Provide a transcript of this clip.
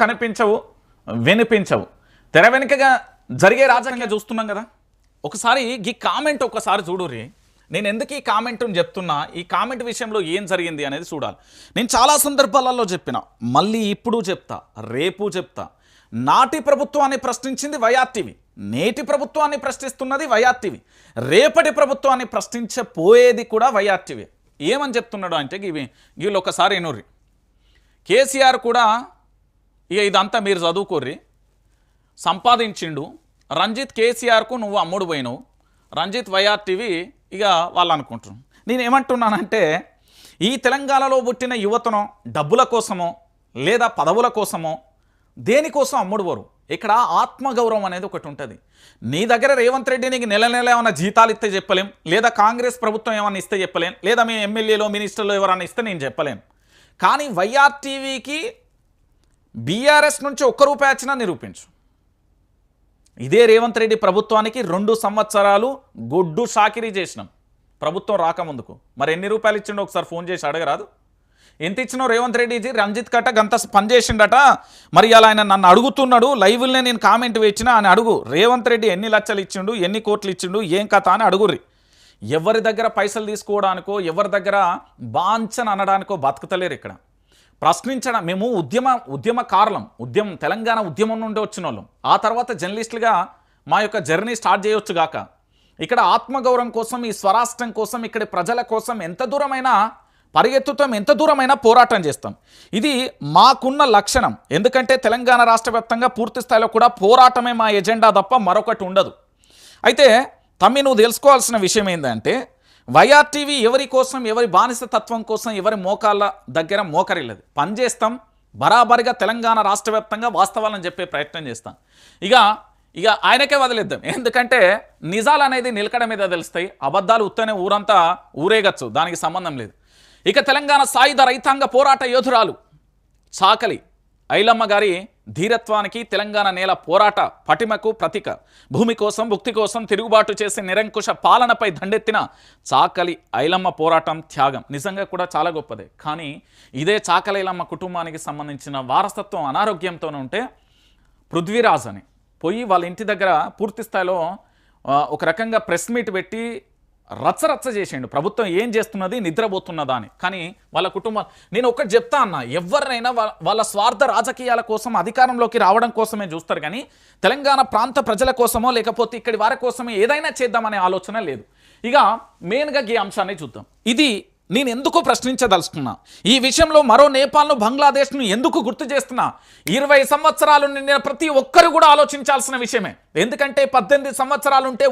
కనిపించవు వినిపించవు. తెర వెనుకగా జరిగే రాజకీయంగా చూస్తున్నాం కదా. ఒకసారి ఈ కామెంట్ ఒకసారి చూడుర్రి. నేను ఎందుకు ఈ కామెంట్ చెప్తున్నా? ఈ కామెంట్ విషయంలో ఏం జరిగింది అనేది చూడాలి. నేను చాలా సందర్భాలలో చెప్పిన మళ్ళీ ఇప్పుడు చెప్తా రేపు చెప్తా. నాటి ప్రభుత్వాన్ని ప్రశ్నించింది వైఆర్టీవీ. నేటి ప్రభుత్వాన్ని ప్రశ్నిస్తున్నది వైఆర్టీవీ. రేపటి ప్రభుత్వాన్ని ప్రశ్నించపోయేది కూడా వైఆర్టీవీ. ఏమని చెప్తున్నాడు అంటే ఇవి వీళ్ళు ఒకసారి ఎనూరి కేసీఆర్ కూడా ఇక ఇదంతా మీరు చదువుకోర్రి. సంపాదించిండు. రంజిత్ కేసీఆర్కు నువ్వు అమ్ముడు పోయినావు. రంజిత్ వైఆర్టీవీ ఇక వాళ్ళు అనుకుంటున్నాను నేను ఏమంటున్నానంటే ఈ తెలంగాణలో పుట్టిన యువతను డబ్బుల కోసమో లేదా పదవుల కోసమో దేనికోసం అమ్ముడువరు ఇక్కడ ఆత్మగౌరవం అనేది ఒకటి ఉంటుంది. నీ దగ్గర రేవంత్ రెడ్డి నీకు నెల నెల ఏమైనా జీతాలు ఇస్తే చెప్పలేం లేదా కాంగ్రెస్ ప్రభుత్వం ఏమైనా ఇస్తే చెప్పలేం లేదా మీ ఎమ్మెల్యేలో మినిస్టర్లో ఎవరైనా ఇస్తే నేను చెప్పలేను కానీ వైఆర్టీవీకి బీఆర్ఎస్ నుంచి ఒక్క రూపాయి వచ్చినా నిరూపించు. ఇదే రేవంత్ రెడ్డి ప్రభుత్వానికి రెండు సంవత్సరాలు గొడ్డు షాకిరీ చేసినాం. ప్రభుత్వం రాకముందుకు మరి ఎన్ని రూపాయలు ఇచ్చిండో ఒకసారి ఫోన్ చేసి అడగరాదు? ఎంత ఇచ్చినావు రేవంత్ రెడ్డిజీ రంజిత్ కట్ట గంత పనిచేసిండట మరి అలా ఆయన నన్ను అడుగుతున్నాడు లైవ్లనే నేను కామెంట్ వేసిన అని అడుగు. రేవంత్ రెడ్డి ఎన్ని లక్షలు ఇచ్చిండు ఎన్ని కోట్లు ఇచ్చిండు ఏం కథ అని అడుగుర్రి. ఎవరి దగ్గర పైసలు తీసుకోవడానికో ఎవరి దగ్గర బాంచన్ అనడానికో బతుకుతలేరు ఇక్కడ. ప్రశ్నించడం మేము ఉద్యమ ఉద్యమకారులం ఉద్యమం తెలంగాణ ఉద్యమం నుండి వచ్చిన వాళ్ళం. ఆ తర్వాత జర్నలిస్టులుగా మా యొక్క జర్నీ స్టార్ట్ చేయొచ్చు గాక. ఇక్కడ ఆత్మగౌరవం కోసం ఈ స్వరాష్ట్రం కోసం ఇక్కడ ప్రజల కోసం ఎంత దూరమైనా పరిగెత్తుతాం ఎంత దూరమైనా పోరాటం చేస్తాం. ఇది మాకున్న లక్షణం. ఎందుకంటే తెలంగాణ రాష్ట్ర వ్యాప్తంగా పూర్తి స్థాయిలో కూడా పోరాటమే మా ఎజెండా తప్ప మరొకటి ఉండదు. అయితే తమ్మి నువ్వు తెలుసుకోవాల్సిన విషయం ఏంటంటే వైఆర్టీవీ ఎవరి కోసం ఎవరి బానిస తత్వం కోసం ఎవరి మోకాళ్ళ దగ్గర మోకరిల్లదు. పనిచేస్తాం బరాబరిగా తెలంగాణ రాష్ట్ర వ్యాప్తంగా వాస్తవాలను చెప్పే ప్రయత్నం చేస్తాం. ఇక ఇక ఆయనకే వదిలేద్దాం. ఎందుకంటే నిజాలు అనేది నిలకడ మీద తెలుస్తాయి. అబద్ధాలు ఉత్తనే ఊరంతా ఊరేగచ్చు. దానికి సంబంధం లేదు. ఇక తెలంగాణ సాయుధ రైతాంగ పోరాట యోధురాలు చాకలి ఐలమ్మ గారి ధీరత్వానికి తెలంగాణ నేల పోరాట పటిమకు ప్రతీక. భూమి కోసం భుక్తి కోసం తిరుగుబాటు చేసే నిరంకుశ పాలనపై దండెత్తిన చాకలి ఐలమ్మ పోరాటం త్యాగం. నిజంగా కూడా చాలా గొప్పదే. కానీ ఇదే చాకలి ఐలమ్మ కుటుంబానికి సంబంధించిన వారసత్వం అనారోగ్యంతో ఉంటే పృథ్వీరాజ్ అని. పోయి వాళ్ళ ఇంటి దగ్గర పూర్తి స్థాయిలో ఒక రకంగా ప్రెస్ మీట్ పెట్టి రచ్చరచ్చ చేసిండు. ప్రభుత్వం ఏం చేస్తున్నది? నిద్రపోతున్నదా అని కానీ వాళ్ళ కుటుంబం నేను ఒకటి చెప్తా అన్న. ఎవరినైనా వాళ్ళ స్వార్థ రాజకీయాల కోసం అధికారంలోకి రావడం కోసమే చూస్తారు కానీ తెలంగాణ ప్రాంత ప్రజల కోసమో లేకపోతే ఇక్కడి వారి కోసమే ఏదైనా చేద్దామనే ఆలోచన లేదు. ఇక మెయిన్గా ఈ అంశాన్ని చూద్దాం. ఇది నేను ఎందుకు ప్రశ్నించదలుచుకున్నా? ఈ విషయంలో మరో నేపాల్ను బంగ్లాదేశ్ను ఎందుకు గుర్తు చేస్తున్నా? ఇరవై సంవత్సరాలు నిండిన ప్రతి ఒక్కరు కూడా ఆలోచించాల్సిన విషయమే. ఎందుకంటే పద్దెనిమిది సంవత్సరాలు ఉంటే